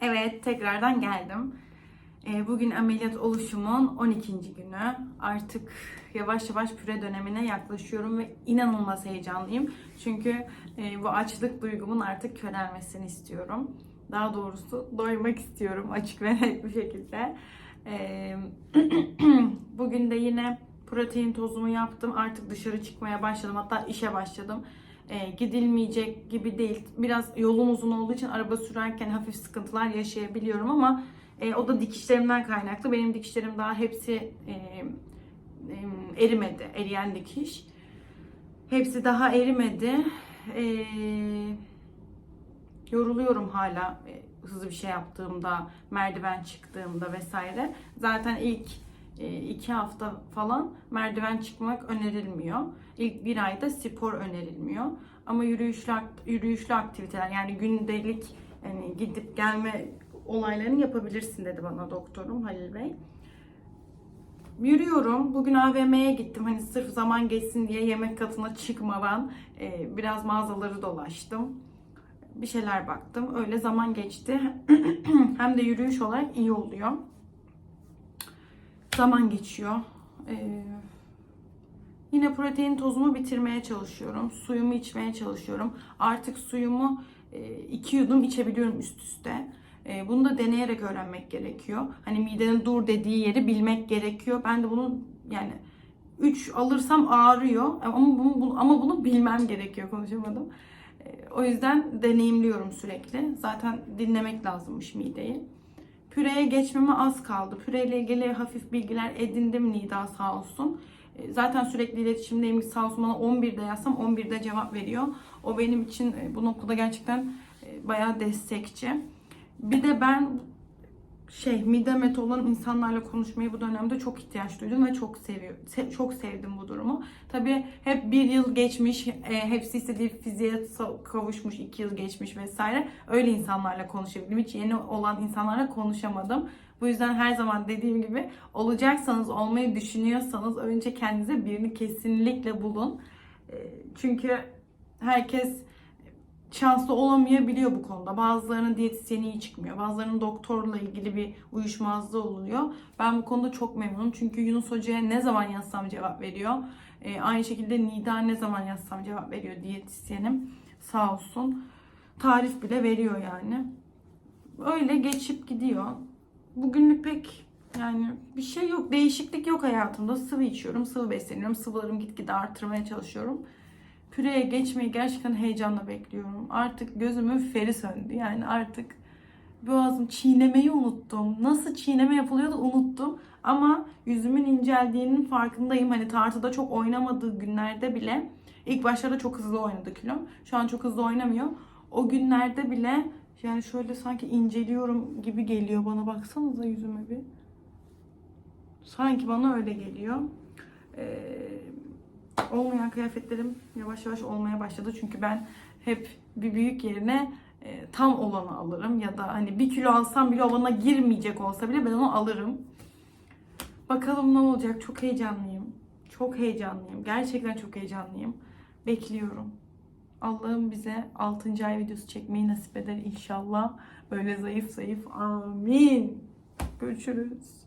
Evet, tekrardan geldim. Ee, Bugün ameliyat oluşumun 12. günü. Artık yavaş yavaş püre dönemine yaklaşıyorum ve inanılmaz heyecanlıyım. Çünkü e, bu açlık duygumun artık körelmesini istiyorum. Daha doğrusu doymak istiyorum açık ve net bir şekilde. Ee, Bugün de yine protein tozumu yaptım. Artık dışarı çıkmaya başladım. Hatta işe başladım. Ee, gidilmeyecek gibi değil. Biraz yolum uzun olduğu için araba sürerken hafif sıkıntılar yaşayabiliyorum ama e, o da dikişlerimden kaynaklı. Benim dikişlerim daha hepsi e, e, erimedi. Eriyen dikiş. Hepsi daha erimedi. E, yoruluyorum hala e, hızlı bir şey yaptığımda, merdiven çıktığımda vesaire. Zaten ilk e, iki hafta falan merdiven çıkmak önerilmiyor. İlk bir ayda spor önerilmiyor. Ama yürüyüşlü, yürüyüşlü aktiviteler yani gündelik yani gidip gelme olaylarını yapabilirsin dedi bana doktorum Halil Bey. Yürüyorum. Bugün AVM'ye gittim. Hani sırf zaman geçsin diye yemek katına çıkmadan e, biraz mağazaları dolaştım. Bir şeyler baktım. Öyle zaman geçti. Hem de yürüyüş olarak iyi oluyor. Zaman geçiyor. Ee, yine protein tozumu bitirmeye çalışıyorum. Suyumu içmeye çalışıyorum. Artık suyumu e, iki yudum içebiliyorum üst üste. E, bunu da deneyerek öğrenmek gerekiyor. Hani midenin dur dediği yeri bilmek gerekiyor. Ben de bunu yani 3 alırsam ağrıyor ama bunu, ama bunu bilmem gerekiyor konuşamadım. E, o yüzden deneyimliyorum sürekli. Zaten dinlemek lazımmış mideyi. Püreye geçmeme az kaldı. Püreyle ilgili hafif bilgiler edindim Nida sağ olsun. E, Zaten sürekli iletişimdeyim sağ olsun bana 11'de yazsam 11'de cevap veriyor. O benim için e, bu noktada gerçekten e, bayağı destekçi. Bir de ben şey midemet olan insanlarla konuşmayı bu dönemde çok ihtiyaç duydum ve çok seviyor se- çok sevdim bu durumu. Tabii hep bir yıl geçmiş, e, hepsi istediği fiziğe kavuşmuş, iki yıl geçmiş vesaire. Öyle insanlarla konuşabildim. Hiç yeni olan insanlarla konuşamadım. Bu yüzden her zaman dediğim gibi olacaksanız, olmayı düşünüyorsanız önce kendinize birini kesinlikle bulun. E, Çünkü herkes şanslı olamayabiliyor bu konuda. Bazılarının diyetisyeni iyi çıkmıyor. Bazılarının doktorla ilgili bir uyuşmazlığı oluyor. Ben bu konuda çok memnunum. Çünkü Yunus Hoca'ya ne zaman yazsam cevap veriyor. Ee, aynı şekilde Nida ne zaman yazsam cevap veriyor diyetisyenim. Sağ olsun. Tarif bile veriyor yani. Öyle geçip gidiyor. Bugünlük pek yani bir şey yok. Değişiklik yok hayatımda. Sıvı içiyorum, sıvı besleniyorum. Sıvılarımı gitgide artırmaya çalışıyorum püreye geçmeyi gerçekten heyecanla bekliyorum. Artık gözümün feri söndü. Yani artık boğazım çiğnemeyi unuttum. Nasıl çiğneme yapılıyordu unuttum. Ama yüzümün inceldiğinin farkındayım. Hani tartıda çok oynamadığı günlerde bile ilk başlarda çok hızlı oynadı kilom. Şu an çok hızlı oynamıyor. O günlerde bile yani şöyle sanki inceliyorum gibi geliyor bana. Baksanıza yüzüme bir. Sanki bana öyle geliyor. Ee, olmayan kıyafetlerim yavaş yavaş olmaya başladı. Çünkü ben hep bir büyük yerine e, tam olanı alırım. Ya da hani bir kilo alsam bile olana girmeyecek olsa bile ben onu alırım. Bakalım ne olacak. Çok heyecanlıyım. Çok heyecanlıyım. Gerçekten çok heyecanlıyım. Bekliyorum. Allah'ım bize 6. ay videosu çekmeyi nasip eder inşallah. Böyle zayıf zayıf. Amin. Görüşürüz.